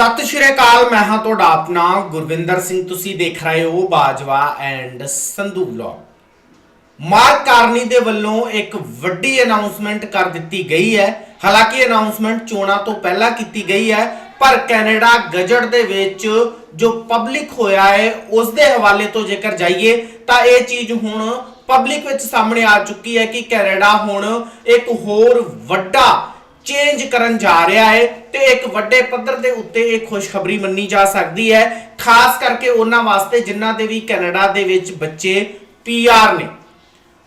ਸਤਿ ਸ਼੍ਰੀ ਅਕਾਲ, ਮੈਂ ਹਾਂ ਤੁਹਾਡਾ ਆਪਣਾ ਗੁਰਵਿੰਦਰ ਸਿੰਘ। ਤੁਸੀਂ ਦੇਖ ਰਹੇ ਹੋ Bajwa and Sandhu vlog. Mark Carney ਦੇ ਵੱਲੋਂ ਇੱਕ ਵੱਡੀ ਅਨਾਉਂਸਮੈਂਟ ਕਰ ਦਿੱਤੀ ਗਈ ਹੈ। ਹਾਲਾਂਕਿ ਅਨਾਉਂਸਮੈਂਟ ਚੋਣਾਂ ਤੋਂ ਪਹਿਲਾਂ ਕੀਤੀ ਗਈ ਹੈ, ਪਰ ਕੈਨੇਡਾ ਗਜਟ ਦੇ ਵਿੱਚ ਜੋ ਪਬਲਿਕ ਹੋਇਆ ਹੈ ਉਸ ਦੇ ਹਵਾਲੇ ਤੋਂ ਜੇਕਰ ਜਾਈਏ, ਤਾਂ ਇਹ ਚੀਜ਼ ਹੁਣ ਪਬਲਿਕ ਵਿੱਚ ਸਾਹਮਣੇ ਆ ਚੁੱਕੀ ਹੈ ਕਿ ਕੈਨੇਡਾ ਹੁਣ ਇੱਕ ਹੋਰ ਵੱਡਾ ਚੇਂਜ ਕਰਨ ਜਾ ਰਿਹਾ ਹੈ ਤੇ ਇੱਕ ਵੱਡੇ ਪੱਧਰ ਦੇ ਉੱਤੇ ਇਹ ਖੁਸ਼ਖਬਰੀ ਮੰਨੀ ਜਾ ਸਕਦੀ ਹੈ, ਖਾਸ ਕਰਕੇ ਉਹਨਾਂ ਵਾਸਤੇ ਜਿਨ੍ਹਾਂ ਦੇ ਵੀ ਕੈਨੇਡਾ ਦੇ ਵਿੱਚ ਬੱਚੇ ਪੀਆਰ ਨੇ।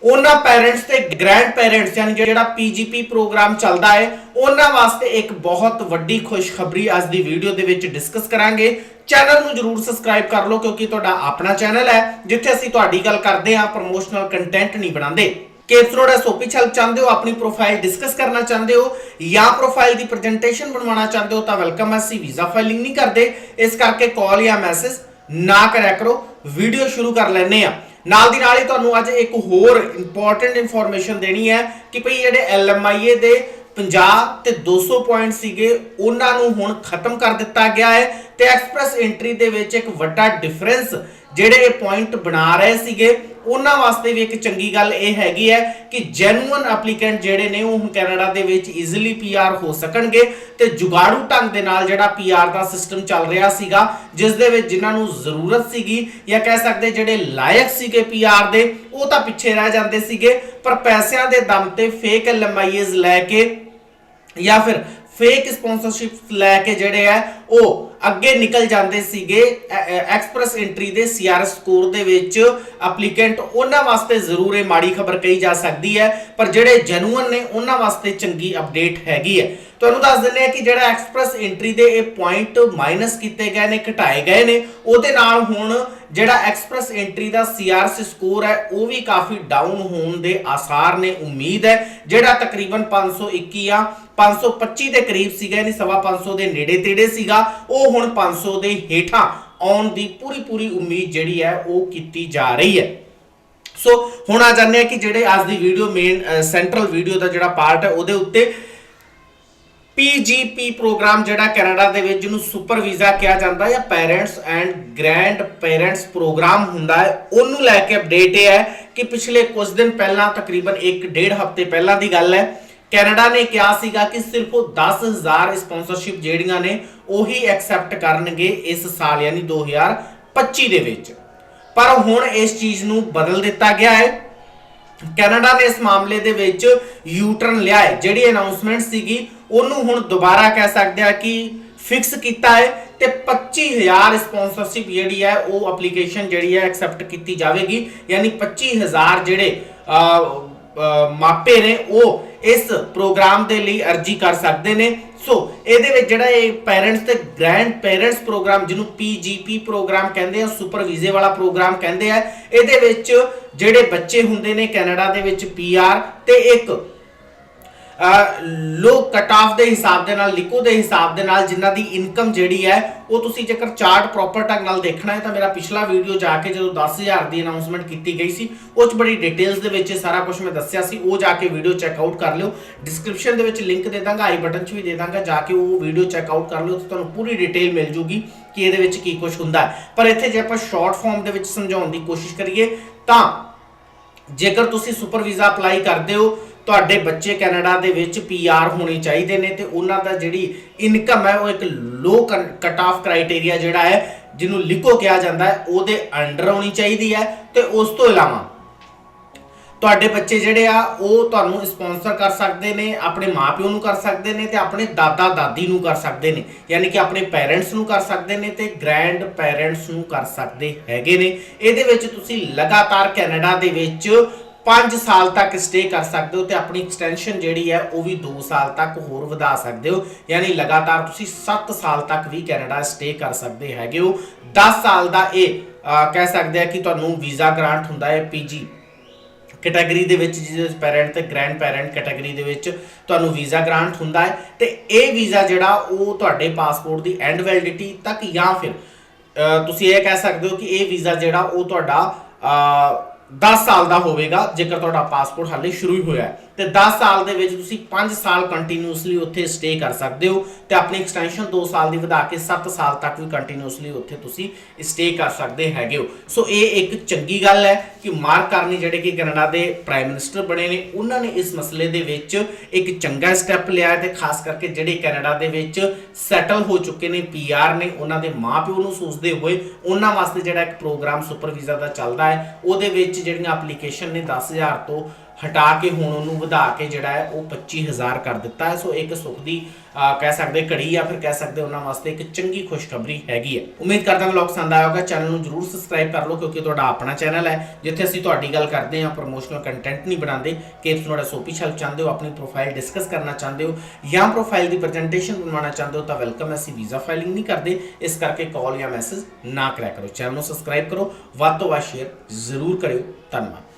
ਉਹਨਾਂ ਪੈਰੈਂਟਸ ਤੇ ਗ੍ਰੈਂਡ ਪੈਰੈਂਟਸ ਯਾਨੀ ਜਿਹੜਾ ਪੀਜੀਪੀ ਪ੍ਰੋਗਰਾਮ ਚੱਲਦਾ ਹੈ, ਉਹਨਾਂ ਵਾਸਤੇ ਇੱਕ ਬਹੁਤ ਵੱਡੀ ਖੁਸ਼ਖਬਰੀ ਅੱਜ ਦੀ ਵੀਡੀਓ ਦੇ ਵਿੱਚ ਡਿਸਕਸ ਕਰਾਂਗੇ। ਚੈਨਲ ਨੂੰ ਜਰੂਰ ਸਬਸਕ੍ਰਾਈਬ ਕਰ ਲਓ, ਕਿਉਂਕਿ ਤੁਹਾਡਾ ਆਪਣਾ ਚੈਨਲ ਹੈ, ਜਿੱਥੇ ਅਸੀਂ ਤੁਹਾਡੀ ਗੱਲ ਕਰਦੇ ਹਾਂ ਪ੍ਰੋਮੋਸ਼ਨਲ ਕੰਟੈਂਟ ਨਹੀਂ ਬਣਾਉਂਦੇ। ਕੇਪਸ ਰੋਡ ਐਸਓਪੀ ਚੱਲ ਚਾਹੁੰਦੇ ਹੋ, ਆਪਣੀ ਪ੍ਰੋਫਾਈਲ ਡਿਸਕਸ ਕਰਨਾ ਚਾਹੁੰਦੇ ਹੋ ਜਾਂ ਪ੍ਰੋਫਾਈਲ ਦੀ ਪ੍ਰੈਜੈਂਟੇਸ਼ਨ ਬਣਵਾਉਣਾ ਚਾਹੁੰਦੇ ਹੋ ਤਾਂ ਵੈਲਕਮ ਅਸੀਂ ਵੀਜ਼ਾ ਫਾਈਲਿੰਗ ਨਹੀਂ ਕਰਦੇ। ਇਸ ਕਰਕੇ ਕਾਲ ਜਾਂ ਮੈਸੇਜ ਨਾ ਕਰਿਆ ਕਰੋ ਵੀਡੀਓ ਸ਼ੁਰੂ ਕਰ ਲੈਨੇ ਆ ਨਾਲ ਦੀ ਨਾਲ ਹੀ ਤੁਹਾਨੂੰ ਅੱਜ ਇੱਕ ਹੋਰ ਇੰਪੋਰਟੈਂਟ ਇਨਫੋਰਮੇਸ਼ਨ ਦੇਣੀ ਹੈ ਕਿ ਭਈ ਜਿਹੜੇ ਐਲਐਮਆਈਏ ਦੇ 50 ਤੇ 200 ਪੁਆਇੰਟ ਸੀਗੇ, ਉਹਨਾਂ ਨੂੰ ਹੁਣ ਖਤਮ ਕਰ ਦਿੱਤਾ ਗਿਆ ਹੈ ਤੇ ਐਕਸਪ੍ਰੈਸ ਐਂਟਰੀ ਦੇ ਵਿੱਚ ਇੱਕ ਵੱਡਾ ਡਿਫਰੈਂਸ ਜਿਹੜੇ ਇਹ ਪੁਆਇੰਟ ਬਣਾ ਰਹੇ ਸੀਗੇ ਉਹਨਾਂ ਵਾਸਤੇ ਵੀ ਇੱਕ ਚੰਗੀ ਗੱਲ ਇਹ ਹੈਗੀ ਹੈ ਕਿ ਜੈਨੂਅਨ ਐਪਲੀਕੈਂਟ ਜਿਹੜੇ ਨੇ ਉਹ ਹੁਣ ਕੈਨੇਡਾ ਦੇ ਵਿੱਚ ਈਜ਼ੀਲੀ ਪੀਆਰ ਹੋ ਸਕਣਗੇ ਤੇ ਜੁਗਾੜੂ ਢੰਗ ਦੇ ਨਾਲ ਜਿਹੜਾ ਪੀਆਰ ਦਾ ਸਿਸਟਮ ਚੱਲ ਰਿਹਾ ਸੀਗਾ, ਜਿਸ ਦੇ ਵਿੱਚ ਜਿਨ੍ਹਾਂ ਨੂੰ ਜ਼ਰੂਰਤ ਸੀਗੀ ਜਾਂ ਕਹਿ ਸਕਦੇ ਜਿਹੜੇ ਲਾਇਕ ਸੀਗੇ ਪੀਆਰ ਦੇ, ਉਹ ਤਾਂ ਪਿੱਛੇ ਰਹਿ ਜਾਂਦੇ ਸੀਗੇ, ਪਰ ਪੈਸਿਆਂ ਦੇ ਦਮ ਤੇ ਫੇਕ ਐਲਐਮਆਈਜ਼ ਲੈ ਕੇ ਜਾਂ ਫਿਰ ਫੇਕ ਸਪਾਂਸਰਸ਼ਿਪ ਲੈ ਕੇ ਜਿਹੜੇ ਆ ਉਹ ਅੱਗੇ ਨਿਕਲ ਜਾਂਦੇ ਸੀਗੇ ਐਕਸਪ੍ਰੈਸ ਐਂਟਰੀ ਦੇ ਸੀਆਰਐਸ ਸਕੋਰ ਦੇ ਵਿੱਚ ਐਪਲੀਕੈਂਟ ਉਹਨਾਂ ਵਾਸਤੇ ਜ਼ਰੂਰ ਇਹ ਮਾੜੀ ਖਬਰ ਕਹੀ ਜਾ ਸਕਦੀ ਹੈ, ਪਰ ਜਿਹੜੇ ਜੈਨੂਅਨ ਨੇ, ਉਹਨਾਂ ਵਾਸਤੇ ਚੰਗੀ ਅਪਡੇਟ ਹੈਗੀ ਹੈ। ਤੁਹਾਨੂੰ ਦੱਸ ਦਿੰਦੇ ਆ ਕਿ ਜਿਹੜਾ ਐਕਸਪ੍ਰੈਸ ਐਂਟਰੀ ਦੇ ਇਹ ਪੁਆਇੰਟ ਮਾਈਨਸ ਕੀਤੇ ਗਏ ਨੇ, ਘਟਾਏ ਗਏ ਨੇ, ਉਹਦੇ ਨਾਲ ਹੁਣ ਜਿਹੜਾ ਐਕਸਪ੍ਰੈਸ ਐਂਟਰੀ ਦਾ ਸੀਆਰਐਸ ਸਕੋਰ ਹੈ, ਉਹ ਵੀ ਕਾਫੀ ਡਾਊਨ ਹੋਣ ਦੇ ਆਸਾਰ ਨੇ, ਉਮੀਦ ਹੈ। ਜਿਹੜਾ ਤਕਰੀਬਨ 521 ਆ 525 ਦੇ ਕਰੀਬ ਸੀਗਾ, ਯਾਨੀ ਸਵਾ 500 ਦੇ ਨੇੜੇ ਤੇੜੇ ਸੀਗਾ, ਉਹ ਹੁਣ 500 ਦੇ ਹੇਠਾਂ ਆਉਣ ਦੀ ਪੂਰੀ ਪੂਰੀ ਉਮੀਦ ਜਿਹੜੀ ਹੈ ਉਹ ਕੀਤੀ ਜਾ ਰਹੀ ਹੈ। ਸੋ ਹੁਣ ਆ ਜਾਂਦੇ ਆ ਕਿ ਜਿਹੜੇ ਅੱਜ ਦੀ ਵੀਡੀਓ ਮੇਨ ਸੈਂਟਰਲ ਵੀਡੀਓ ਦਾ ਜਿਹੜਾ ਪਾਰਟ ਹੈ ਉਹਦੇ ਉੱਤੇ ਪੀਜੀਪੀ ਪ੍ਰੋਗਰਾਮ ਜਿਹੜਾ ਕੈਨੇਡਾ ਦੇ ਵਿੱਚ ਜਿਹਨੂੰ ਸੁਪਰ ਵੀਜ਼ਾ ਕਿਹਾ ਜਾਂਦਾ ਜਾਂ parents and grandparents programme ਹੁੰਦਾ ਹੈ, ਉਹਨੂੰ ਲੈ ਕੇ ਅਪਡੇਟ ਇਹ ਹੈ ਕਿ ਪਿਛਲੇ ਕੁਝ ਦਿਨ ਪਹਿਲਾਂ ਤਕਰੀਬਨ 1.5 ਹਫ਼ਤੇ ਪਹਿਲਾਂ ਦੀ ਗੱਲ ਹੈ। ਕੈਨੇਡਾ ਨੇ ਕਿਹਾ ਸੀਗਾ ਕਿ ਸਿਰਫ ਉਹ 10000 ਸਪਾਂਸਰਸ਼ਿਪ ਜਿਹੜੀਆਂ ਨੇ ਉਹੀ ਐਕਸੈਪਟ ਕਰਨਗੇ ਇਸ ਸਾਲ ਯਾਨੀ 2025 ਦੇ ਵਿੱਚ। ਪਰ ਹੁਣ ਇਸ ਚੀਜ਼ ਨੂੰ ਬਦਲ ਦਿੱਤਾ ਗਿਆ ਹੈ। ਕੈਨੇਡਾ ਨੇ ਇਸ ਮਾਮਲੇ ਦੇ ਵਿੱਚ ਯੂ ਲਿਆ ਹੈ। ਜਿਹੜੀ ਅਨਾਉਂਸਮੈਂਟ ਸੀਗੀ ਉਹਨੂੰ ਹੁਣ ਦੁਬਾਰਾ ਕਹਿ ਸਕਦੇ ਆ ਕਿ ਫਿਕਸ ਕੀਤਾ ਹੈ ਤੇ 25000 ਸਪਾਂਸਰਸ਼ਿਪ ਜਿਹੜੀ ਹੈ ਉਹ ਐਪਲੀਕੇਸ਼ਨ ਜਿਹੜੀ ਹੈ ਐਕਸੈਪਟ ਕੀਤੀ ਜਾਵੇਗੀ। ਯਾਨੀ 25000 ਜਿਹੜੇ ਅਹ, ਮਾਪੇ ਨੇ ਉਹ ਇਸ ਪ੍ਰੋਗਰਾਮ ਦੇ ਲਈ ਅਰਜੀ ਕਰ ਸਕਦੇ ਨੇ। ਸੋ, ਇਹਦੇ ਵਿੱਚ ਜਿਹੜਾ ਇਹ ਪੈਰੈਂਟਸ ਤੇ ਗ੍ਰੈਂਡ ਪੈਰੈਂਟਸ ਪ੍ਰੋਗਰਾਮ, ਜਿਹਨੂੰ ਪੀਜੀਪੀ ਪ੍ਰੋਗਰਾਮ ਕਹਿੰਦੇ ਆ ਸੁਪਰ ਵੀਜ਼ੇ ਵਾਲਾ ਪ੍ਰੋਗਰਾਮ ਕਹਿੰਦੇ ਆ, ਇਹਦੇ ਵਿੱਚ ਜਿਹੜੇ ਬੱਚੇ ਹੁੰਦੇ ਨੇ ਕੈਨੇਡਾ ਦੇ ਵਿੱਚ ਪੀਆਰ ਤੇ ਇੱਕ ਲੋ ਕਟ ਆਫ ਦੇ ਹਿਸਾਬ ਦੇ ਨਾਲ ਲਿਕੋ ਦੇ ਹਿਸਾਬ ਦੇ ਨਾਲ ਜਿਨ੍ਹਾਂ ਦੀ ਇਨਕਮ ਜਿਹੜੀ ਹੈ, ਉਹ ਤੁਸੀਂ ਜੇਕਰ ਚਾਰਟ ਪ੍ਰੋਪਰ ਢੰਗ ਨਾਲ ਦੇਖਣਾ ਹੈ ਤਾਂ ਮੇਰਾ ਪਿਛਲਾ ਵੀਡੀਓ ਜਾ ਕੇ ਜਦੋਂ 10000 ਦੀ ਅਨਾਉਂਸਮੈਂਟ ਕੀਤੀ ਗਈ ਸੀ, ਉਹ ਚ ਬੜੀ ਡਿਟੇਲਸ ਦੇ ਵਿੱਚ ਸਾਰਾ ਕੁਝ ਮੈਂ ਦੱਸਿਆ ਸੀ, ਉਹ ਜਾ ਕੇ ਵੀਡੀਓ ਚੈੱਕ ਆਊਟ ਕਰ ਲਿਓ। ਡਿਸਕ੍ਰਿਪਸ਼ਨ ਦੇ ਵਿੱਚ ਲਿੰਕ ਦੇ ਦਾਂਗਾ ਆਈ ਬਟਨ 'ਚ ਵੀ ਦੇ ਦਾਂਗਾ, ਜਾ ਕੇ ਉਹ ਵੀਡੀਓ ਚੈੱਕ ਆਊਟ ਕਰ ਲਿਓ, ਤੇ ਤੁਹਾਨੂੰ ਪੂਰੀ ਡਿਟੇਲ ਮਿਲ ਜੂਗੀ ਕਿ ਇਹਦੇ ਵਿੱਚ ਕੀ ਕੁਝ ਹੁੰਦਾ ਪਰ ਇੱਥੇ ਜੇ ਆਪਾਂ ਸ਼ਾਰਟ ਫਾਰਮ ਦੇ ਵਿੱਚ ਸਮਝਾਉਣ ਦੀ ਕੋਸ਼ਿਸ਼ ਕਰੀਏ, ਤਾਂ ਜੇਕਰ ਤੁਸੀਂ ਸੁਪਰ ਵੀਜ਼ਾ ਅਪਲਾਈ ਕਰਦੇ ਹੋ ਤੁਹਾਡੇ ਬੱਚੇ ਕੈਨੇਡਾ ਦੇ ਵਿੱਚ ਪੀਆਰ ਹੋਣੇ ਚਾਹੀਦੇ ਨੇ ਤੇ ਉਹਨਾਂ ਦਾ ਜਿਹੜੀ ਇਨਕਮ ਹੈ ਉਹ ਇੱਕ ਲੋ ਕਟ ਆਫ ਕ੍ਰਾਈਟੇਰੀਆ ਜਿਹੜਾ ਹੈ, ਜਿਹਨੂੰ ਲਿਕੋ ਕਿਹਾ ਜਾਂਦਾ ਹੈ, ਉਹਦੇ ਅੰਡਰ ਹੋਣੀ ਚਾਹੀਦੀ ਹੈ ਤੇ ਉਸ ਤੋਂ ਇਲਾਵਾ ਤੁਹਾਡੇ ਬੱਚੇ ਜਿਹੜੇ ਆ, ਉਹ ਤੁਹਾਨੂੰ ਸਪਾਂਸਰ ਕਰ ਸਕਦੇ ਨੇ, ਆਪਣੇ ਮਾਪਿਓ ਨੂੰ ਕਰ ਸਕਦੇ ਨੇ ਤੇ ਆਪਣੇ ਦਾਦਾ ਦਾਦੀ ਨੂੰ ਕਰ ਸਕਦੇ ਨੇ। ਯਾਨੀ ਕਿ ਆਪਣੇ ਪੈਰੈਂਟਸ ਨੂੰ ਕਰ ਸਕਦੇ ਨੇ ਤੇ ਗ੍ਰੈਂਡ ਪੈਰੈਂਟਸ ਨੂੰ ਕਰ ਸਕਦੇ ਹੈਗੇ ਨੇ। ਇਹਦੇ ਵਿੱਚ ਤੁਸੀਂ ਲਗਾਤਾਰ ਕੈਨੇਡਾ ਦੇ ਵਿੱਚ 5 ਸਾਲ ਤੱਕ ਸਟੇ ਕਰ ਸਕਦੇ ਹੋ ਤੇ ਆਪਣੀ ਐਕਸਟੈਂਸ਼ਨ ਜਿਹੜੀ ਹੈ ਉਹ ਵੀ 2 ਸਾਲ ਤੱਕ ਹੋਰ ਵਧਾ ਸਕਦੇ ਹੋ। ਯਾਨੀ ਲਗਾਤਾਰ ਤੁਸੀਂ 7 ਸਾਲ ਤੱਕ ਵੀ ਕੈਨੇਡਾ ਸਟੇ ਕਰ ਸਕਦੇ ਹੈਗੇ ਹੋ। 10 ਸਾਲ ਦਾ ਇਹ ਕਹਿ ਸਕਦੇ ਆ ਕਿ ਤੁਹਾਨੂੰ ਵੀਜ਼ਾ ਗ੍ਰਾਂਟ ਹੁੰਦਾ ਹੈ ਪੀਜੀ ਕੈਟਾਗਰੀ ਦੇ ਵਿੱਚ, ਜਿਹਦੇ ਪੈਰੈਂਟ ਤੇ ਗ੍ਰੈਂਡ ਪੈਰੈਂਟ ਕੈਟਾਗਰੀ ਦੇ ਵਿੱਚ ਤੁਹਾਨੂੰ ਵੀਜ਼ਾ ਗ੍ਰਾਂਟ ਹੁੰਦਾ ਹੈ। ਤੇ ਇਹ ਵੀਜ਼ਾ ਜਿਹੜਾ ਉਹ ਤੁਹਾਡੇ ਪਾਸਪੋਰਟ ਦੀ ਐਂਡ ਵੈਲਿਡਿਟੀ ਤੱਕ ਜਾਂ ਫਿਰ ਤੁਸੀਂ ਇਹ ਕਹਿ ਸਕਦੇ ਹੋ ਕਿ ਇਹ ਵੀਜ਼ਾ ਜਿਹੜਾ ਉਹ ਤੁਹਾਡਾ 10 ਸਾਲ ਦਾ ਹੋਵੇਗਾ ਜੇਕਰ ਤੁਹਾਡਾ ਪਾਸਪੋਰਟ ਹਾਲੇ ਸ਼ੁਰੂ ਹੀ ਹੋਇਆ ਹੈ। ਤੇ 10 ਸਾਲ ਦੇ ਵਿੱਚ ਤੁਸੀਂ 5 ਸਾਲ ਕੰਟੀਨਿਊਸਲੀ ਉੱਥੇ ਸਟੇ ਕਰ ਸਕਦੇ ਹੋ ਤੇ ਆਪਣੀ ਐਕਸਟੈਂਸ਼ਨ 2 ਸਾਲ ਦੀ ਵਧਾ ਕੇ 7 ਸਾਲ ਤੱਕ ਵੀ ਕੰਟੀਨਿਊਸਲੀ ਉੱਥੇ ਤੁਸੀਂ ਸਟੇ ਕਰ ਸਕਦੇ ਹੈਗੇ ਹੋ। ਸੋ ਇਹ ਇੱਕ ਚੰਗੀ ਗੱਲ ਹੈ ਕਿ ਮਾਰਕ ਕਾਰਨੀ ਜਿਹੜੇ ਕਿ ਕੈਨੇਡਾ ਦੇ ਪ੍ਰਾਈਮ ਮਿਨਿਸਟਰ ਬਣੇ ਨੇ, ਉਹਨਾਂ ਨੇ ਇਸ ਮਸਲੇ ਦੇ ਵਿੱਚ ਇੱਕ ਚੰਗਾ ਸਟੈਪ ਲਿਆ ਹੈ ਤੇ ਖਾਸ ਕਰਕੇ ਜਿਹੜੇ ਕੈਨੇਡਾ ਦੇ ਵਿੱਚ ਸੈਟਲ ਹੋ ਚੁੱਕੇ ਨੇ ਪੀਆਰ ਨੇ, ਉਹਨਾਂ ਦੇ ਮਾਪਿਓ ਨੂੰ ਸੋਚਦੇ ਹੋਏ ਉਹਨਾਂ ਵਾਸਤੇ ਜਿਹੜਾ ਇੱਕ ਪ੍ਰੋਗਰਾਮ ਸੁਪਰ ਦਾ ਚੱਲਦਾ ਹੈ, ਉਹਦੇ ਵਿੱਚ ਜਿਹੜੀਆਂ ਐਪਲੀਕੇਸ਼ਨ ਨੇ 10000 ਤੋਂ ਹਟਾ ਕੇ ਹੁਣ ਉਹਨੂੰ ਵਧਾ ਕੇ ਜਿਹੜਾ ਹੈ ਉਹ 25000 ਕਰ ਦਿੱਤਾ ਹੈ। ਸੋ ਇੱਕ ਸੁੱਖ ਦੀ ਕਹਿ ਸਕਦੇ ਘੜੀ ਜਾਂ ਫਿਰ ਕਹਿ ਸਕਦੇ ਉਹਨਾਂ ਵਾਸਤੇ ਇੱਕ ਚੰਗੀ ਖੁਸ਼ਖਬਰੀ ਹੈਗੀ ਹੈ। ਉਮੀਦ ਕਰਦਾ ਹਾਂ ਲੋਕ ਪਸੰਦ ਆਇਆ ਹੋਗਾ ਚੈਨਲ ਨੂੰ ਜਰੂਰ ਸਬਸਕ੍ਰਾਈਬ ਕਰ ਲਓ, ਕਿਉਂਕਿ ਤੁਹਾਡਾ ਆਪਣਾ ਚੈਨਲ ਹੈ, ਜਿੱਥੇ ਅਸੀਂ ਤੁਹਾਡੀ ਗੱਲ ਕਰਦੇ ਹਾਂ ਪ੍ਰੋਮੋਸ਼ਨਲ ਕੰਟੈਂਟ ਨਹੀਂ ਬਣਾਉਂਦੇ। ਕਿ ਤੁਸੀਂ ਤੁਹਾਡਾ ਸੋਪੀ ਛਲ ਚਾਹੁੰਦੇ ਹੋ, ਆਪਣੀ ਪ੍ਰੋਫਾਈਲ ਡਿਸਕਸ ਕਰਨਾ ਚਾਹੁੰਦੇ ਹੋ, ਜਾਂ ਪ੍ਰੋਫਾਈਲ ਦੀ ਪ੍ਰੈਜੈਂਟੇਸ਼ਨ ਬਣਵਾਉਣਾ ਚਾਹੁੰਦੇ ਹੋ, ਤਾਂ ਵੈਲਕਮ ਹੈ। ਅਸੀਂ ਵੀਜ਼ਾ ਫਾਈਲਿੰਗ ਨਹੀਂ ਕਰਦੇ। ਇਸ ਕਰਕੇ ਕਾਲ ਜਾਂ ਮੈਸੇਜ ਨਾ ਕਰਿਆ ਕਰੋ। ਚੈਨਲ ਨੂੰ ਸਬਸਕ੍ਰਾਈਬ ਕਰੋ। ਵੱਧ ਤੋਂ ਵੱਧ ਸ਼ੇਅਰ ਜ਼ਰੂਰ ਕਰਿਓ। ਧੰਨਵਾਦ।